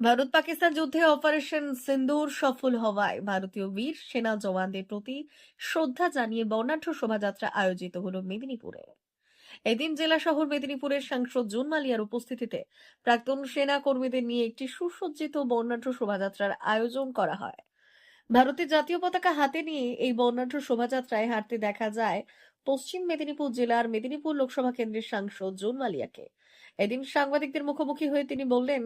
ভারত পাকিস্তান যুদ্ধে অপারেশন সিন্দুর সফল হওয়ায় ভারতীয় বীর সেনা জওয়ানদের প্রতি শ্রদ্ধা জানিয়ে বর্ণাঢ্য শোভাযাত্রা আয়োজিত হল মেদিনীপুরে। এদিন জেলা শহর মেদিনীপুরের সাংসদ জুন মালিয়ার উপস্থিতিতে প্রাক্তন সেনা কর্মীদের নিয়ে একটি সুসজ্জিত বর্ণাঢ্য শোভাযাত্রার আয়োজন করা হয়। ভারতের জাতীয় পতাকা হাতে নিয়ে এই বর্ণাঢ্য শোভাযাত্রায় হাঁটতে দেখা যায় পশ্চিম মেদিনীপুর জেলার মেদিনীপুর লোকসভা কেন্দ্রের সাংসদ জুন মালিয়াকে। এদিন সাংবাদিকদের মুখোমুখি হয়ে তিনি বললেন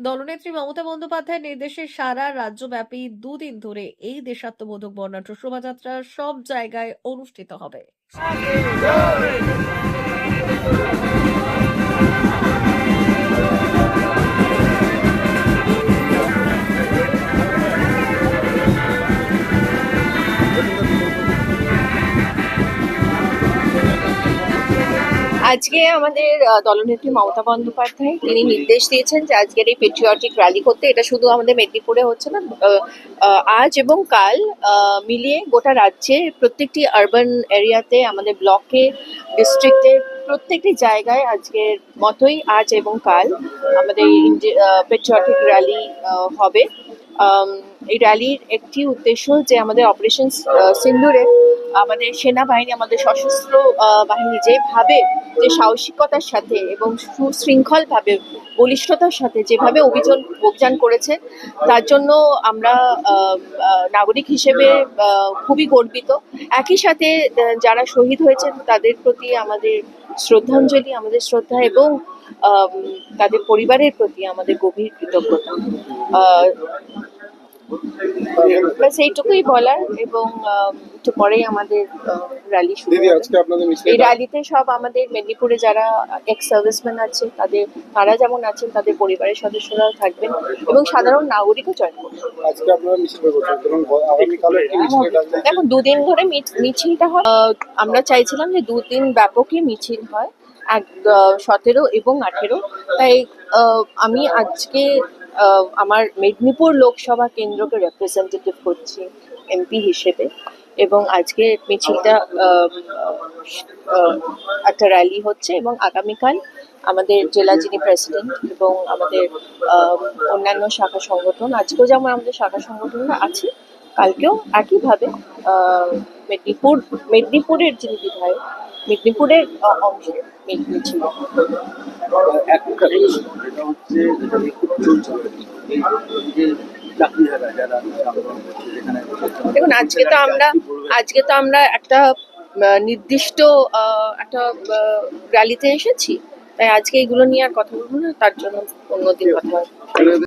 দলনেত্রী মমতা বন্দ্যোপাধ্যায়ের নির্দেশে সারা রাজ্যব্যাপী দুদিন ধরে এই দেশাত্মবোধক বর্ণাঢ্য শোভাযাত্রা সব জায়গায় অনুষ্ঠিত হবে। আজকে আমাদের দলনেত্রী মমতা বন্দ্যোপাধ্যায়, তিনি নির্দেশ দিয়েছেন যে আজকের এই পেট্রিয়টিক র্যালি করতে। এটা শুধু আমাদের মেদিনীপুরে হচ্ছে না আজ এবং কাল মিলিয়ে গোটা রাজ্যে প্রত্যেকটি আরবান এরিয়াতে আমাদের ব্লকে ডিস্ট্রিক্টে প্রত্যেকটি জায়গায় আজকের মতোই আজ এবং কাল আমাদের পেট্রিয়টিক র্যালি হবে। এই র্যালির একটি উদ্দেশ্য যে আমাদের অপারেশন সিন্দুরে আমাদের সেনাবাহিনী, আমাদের সশস্ত্র বাহিনী যেভাবে যে সাহসিকতার সাথে এবং সুশৃঙ্খলভাবে, বলিষ্ঠতার সাথে যেভাবে অভিযান অভিযান করেছে, তার জন্য আমরা নাগরিক হিসেবে খুবই গর্বিত। একই সাথে যারা শহীদ হয়েছেন, তাদের প্রতি আমাদের শ্রদ্ধাঞ্জলি, আমাদের শ্রদ্ধা এবং তাদের পরিবারের প্রতি আমাদের গভীর কৃতজ্ঞতা। ব্যাস এইটুকুই বলার এবং একটু পরেই আমাদের র্যালি শুরু দিদি আজকে আপনাদের এই র্যালিতে সব আমাদের মেদিনীপুরে যারা এক্স সার্ভিসম্যান আছে তাদের তারা যেমন আছেন তাদের পরিবারের সদস্যরাও থাকবেন এবং সাধারণ নাগরিকও জয়েন করবেন। দেখুন দুদিন ধরে মিছ- মিছিলটা হয়। আমরা চাইছিলাম যে দুদিন ব্যাপকই মিছিল হয় এক সতেরো এবং আঠেরো। তাই আমি আজকে আমার মেদিনীপুর লোকসভা কেন্দ্রকে রেপ্রেজেন্টেটিভ করছি এমপি হিসেবে এবং আজকে মিছিলটা একটা র্যালি হচ্ছে এবং আগামীকাল আমাদের জেলা যিনি প্রেসিডেন্ট এবং আমাদের অন্যান্য শাখা সংগঠন, আজকেও যেমন আমাদের শাখা সংগঠনরা আছে, কালকেও একইভাবে মেদিনীপুর, মেদিনীপুরের যিনি বিধায়ক মেদিনীপুরের অংশে যেখানে দেখুন আজকে তো আমরা আজকে তো আমরা একটা নির্দিষ্ট একটা র্যালিতে এসেছি। তাই আজকে এগুলো নিয়ে আর কথা বলব না তার জন্য অন্যদিন কথা হবে।